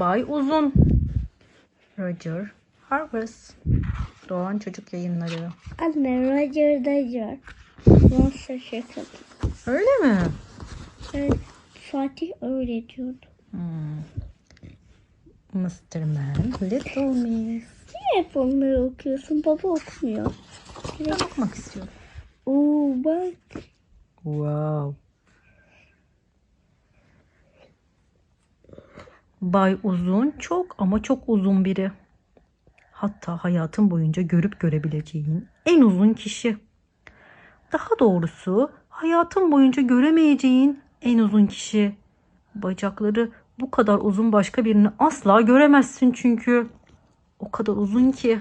Bay Uzun. Roger Harvest. Doğan Çocuk Yayınları. Anne Roger Dodger. Monster Şirket. Öyle mi? Evet, Fatih öyle diyordu. Hmm. Mr. Man, Little Miss. Niye hep onları okuyorsun? Baba okumuyor. Ben bakmak istiyorum. Oo bak. Wow. Bay Uzun çok ama çok uzun biri. Hatta hayatın boyunca görüp görebileceğin en uzun kişi. Daha doğrusu hayatın boyunca göremeyeceğin en uzun kişi. Bacakları bu kadar uzun başka birini asla göremezsin çünkü. O kadar uzun ki.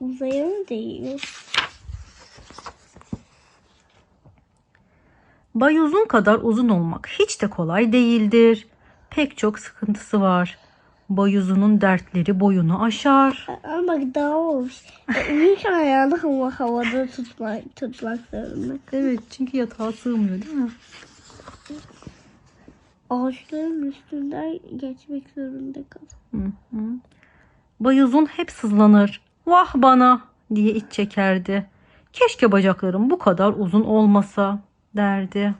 Uzaya mı değiyor? Bay uzun kadar uzun olmak hiç de kolay değildir. Pek çok sıkıntısı var. Bay uzunun dertleri boyunu aşar. Ama daha olmuş. E, Uyurken ayağını hava, havada tutmak, tutmak zorunda. Evet çünkü yatağa sığmıyor değil mi? Ağaçların üstünden geçmek zorunda kal. Hı hı. Bay uzun hep sızlanır. Vah bana diye iç çekerdi. Keşke bacaklarım bu kadar uzun olmasa derdi.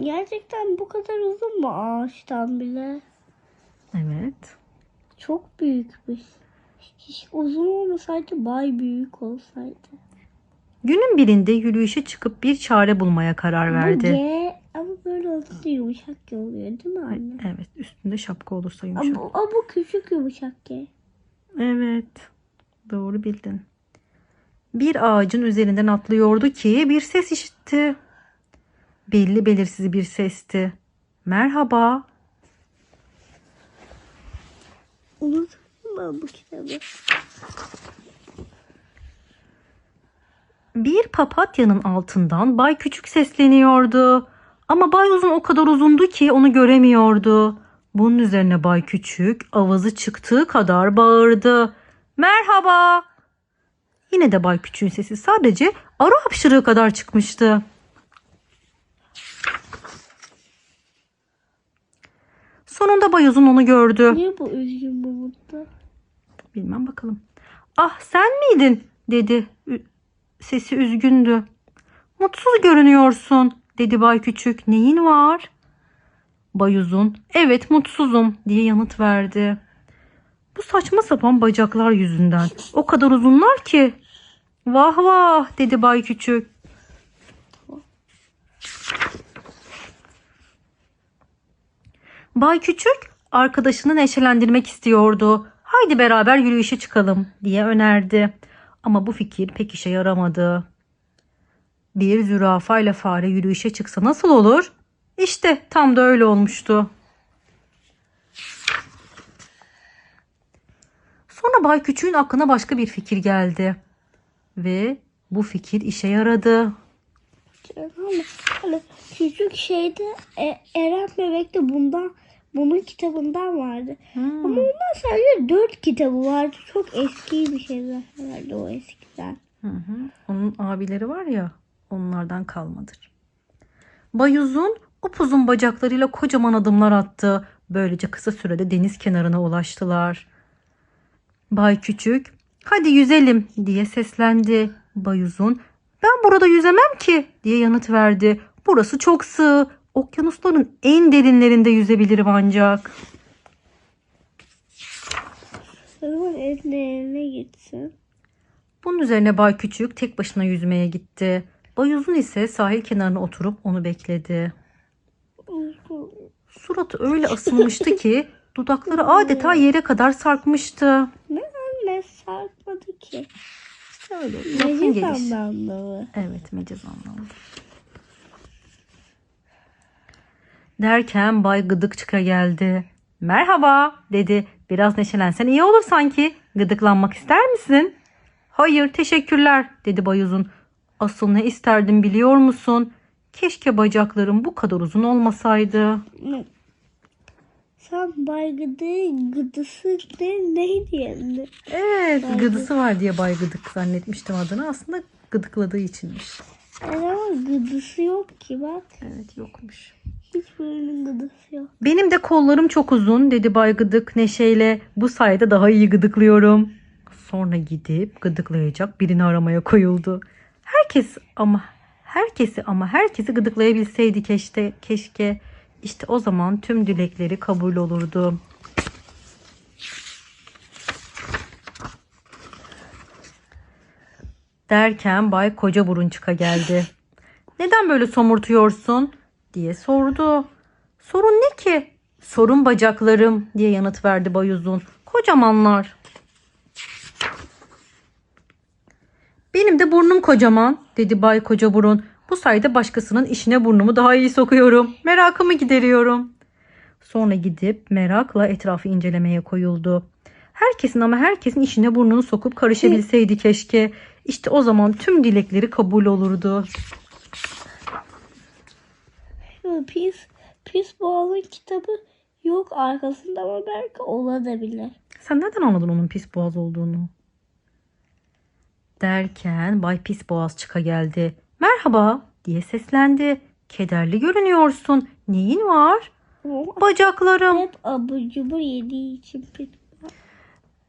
Gerçekten bu kadar uzun mu ağaçtan bile? Evet. Çok büyükmüş. Hiç uzun olmasaydı bay büyük olsaydı. Günün birinde yürüyüşe çıkıp bir çare bulmaya karar Bu verdi. G ama böyle olunca yumuşak G oluyor değil mi anne? Evet üstünde şapka olursa Ama, yumuşak. bu- ama bu küçük yumuşak G. Evet. Doğru bildin. Bir ağacın üzerinden atlıyordu ki bir ses işitti. Belli belirsiz bir sesti. Merhaba. Unuttum ben bu kitabı. Bir papatyanın altından Bay Küçük sesleniyordu. Ama Bay Uzun o kadar uzundu ki onu göremiyordu. Bunun üzerine Bay Küçük avazı çıktığı kadar bağırdı. Merhaba. Yine de Bay Küçük'ün sesi sadece arı hapşırığı kadar çıkmıştı. Sonunda Bay Uzun onu gördü. Niye bu üzgün bu mutlu? Bilmem bakalım. Ah sen miydin dedi. Sesi üzgündü. Mutsuz görünüyorsun dedi Bay Küçük. Neyin var? Bay Uzun evet mutsuzum diye yanıt verdi. Bu saçma sapan bacaklar yüzünden. O kadar uzunlar ki. Vah vah dedi Bay Küçük. Bay Küçük arkadaşını neşelendirmek istiyordu. Haydi beraber yürüyüşe çıkalım diye önerdi. Ama bu fikir pek işe yaramadı. Bir zürafa ile fare yürüyüşe çıksa nasıl olur? İşte tam da öyle olmuştu. Sonra Bay Küçük'ün aklına başka bir fikir geldi. Ve bu fikir işe yaradı. Ama hani küçük şeyde e, Eren Bebek de bundan bunun kitabından vardı. Hmm. Ama ondan sadece dört kitabı vardı. Çok eski bir şeyler vardı o eskiden. Hı hı. Onun abileri var ya onlardan kalmadır. Bayuzun upuzun bacaklarıyla kocaman adımlar attı. Böylece kısa sürede deniz kenarına ulaştılar. Bay Küçük hadi yüzelim diye seslendi. Bayuzun ben burada yüzemem ki diye yanıt verdi. Burası çok sığ. Okyanusların en derinlerinde yüzebilirim ancak. Zaman ellerine gitsin. Bunun üzerine Bay Küçük tek başına yüzmeye gitti. Bay Uzun ise sahil kenarına oturup onu bekledi. Suratı öyle asılmıştı ki dudakları adeta yere kadar sarkmıştı. Ne anne sarkmadı ki. Öyle anlamda mı? Evet mecaz anlamında. Derken Bay Gıdıkçık'a geldi. Merhaba dedi. Biraz neşelensen iyi olur sanki. Gıdıklanmak ister misin? Hayır teşekkürler dedi Bay Uzun. Asıl ne isterdim biliyor musun? Keşke bacaklarım bu kadar uzun olmasaydı. Sen baygıdı gıdısı ne, neydi yani? Evet gıdısı var diye Bay Gıdık zannetmiştim adını. Aslında gıdıkladığı içinmiş. Ama gıdısı yok ki bak. Evet yokmuş. Benim de kollarım çok uzun dedi Bay Gıdık neşeyle. Bu sayede daha iyi gıdıklıyorum. Sonra gidip gıdıklayacak birini aramaya koyuldu. Herkes ama herkesi ama herkesi gıdıklayabilseydi keşke, keşke. İşte o zaman tüm dilekleri kabul olurdu. Derken Bay Koca Burun çıka geldi. Neden böyle somurtuyorsun? Diye sordu. Sorun ne ki? Sorun bacaklarım diye yanıt verdi Bay Uzun. Kocamanlar. Benim de burnum kocaman dedi Bay Koca Burun. Bu sayede başkasının işine burnumu daha iyi sokuyorum. Merakımı gideriyorum. Sonra gidip merakla etrafı incelemeye koyuldu. Herkesin ama herkesin işine burnunu sokup karışabilseydi keşke. İşte o zaman tüm dilekleri kabul olurdu. Şu pis, pis boğazın kitabı yok arkasında ama belki olabilir. Sen nereden anladın onun pis boğaz olduğunu? Derken Bay Pis Boğaz çıka geldi. Merhaba diye seslendi. Kederli görünüyorsun. Neyin var? Bacaklarım. hep abur cubur yediği için pis.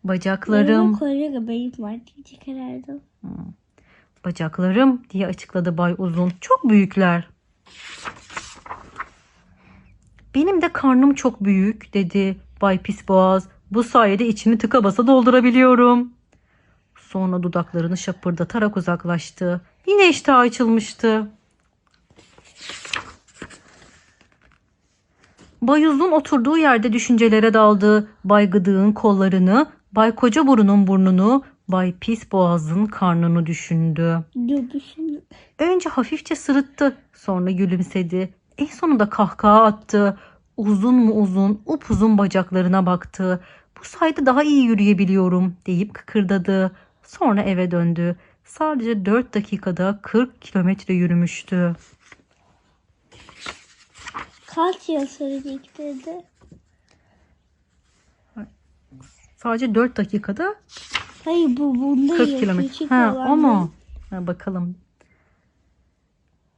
Bacaklarım. Benim beyin var diyecek herhalde. Bacaklarım diye açıkladı Bay Uzun. Çok büyükler. Benim de karnım çok büyük dedi Bay Pisboğaz. Bu sayede içini tıka basa doldurabiliyorum. Sonra dudaklarını şapırdatarak uzaklaştı. Yine iştahı açılmıştı. Bay Uzun oturduğu yerde düşüncelere daldı. Bay Gıdık'ın kollarını, Bay Koca Burun'un burnunu, Bay Pis Boğaz'ın karnını düşündü. Önce hafifçe sırıttı, sonra gülümsedi. En sonunda kahkaha attı. Uzun mu uzun, upuzun bacaklarına baktı. Bu sayede daha iyi yürüyebiliyorum deyip kıkırdadı. Sonra eve döndü. Sadece 4 dakikada 40 kilometre yürümüştü. kaç yıl sürecek dedi. Sadece 4 dakikada Hayır bu bunda 40 yok. kilometre. Ha o mu? Ha, bakalım.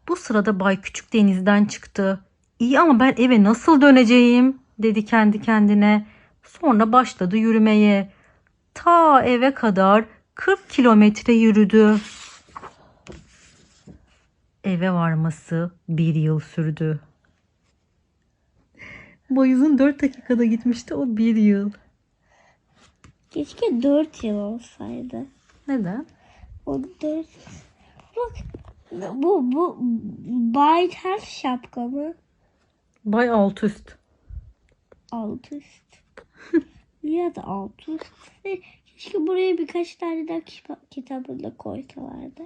Bu sırada Bay Küçük denizden çıktı. İyi ama ben eve nasıl döneceğim? dedi kendi kendine. Sonra başladı yürümeye. Ta eve kadar 40 kilometre yürüdü. Eve varması bir yıl sürdü. Boyuzun 4 dakikada gitmişti o bir yıl. Keşke 4 yıl olsaydı. Neden? O 4 Bak bu bu Bay Ters şapka mı? Bay alt üst. Alt üst. ya da alt üst. Keşke buraya birkaç tane daha kitabını koysalardı.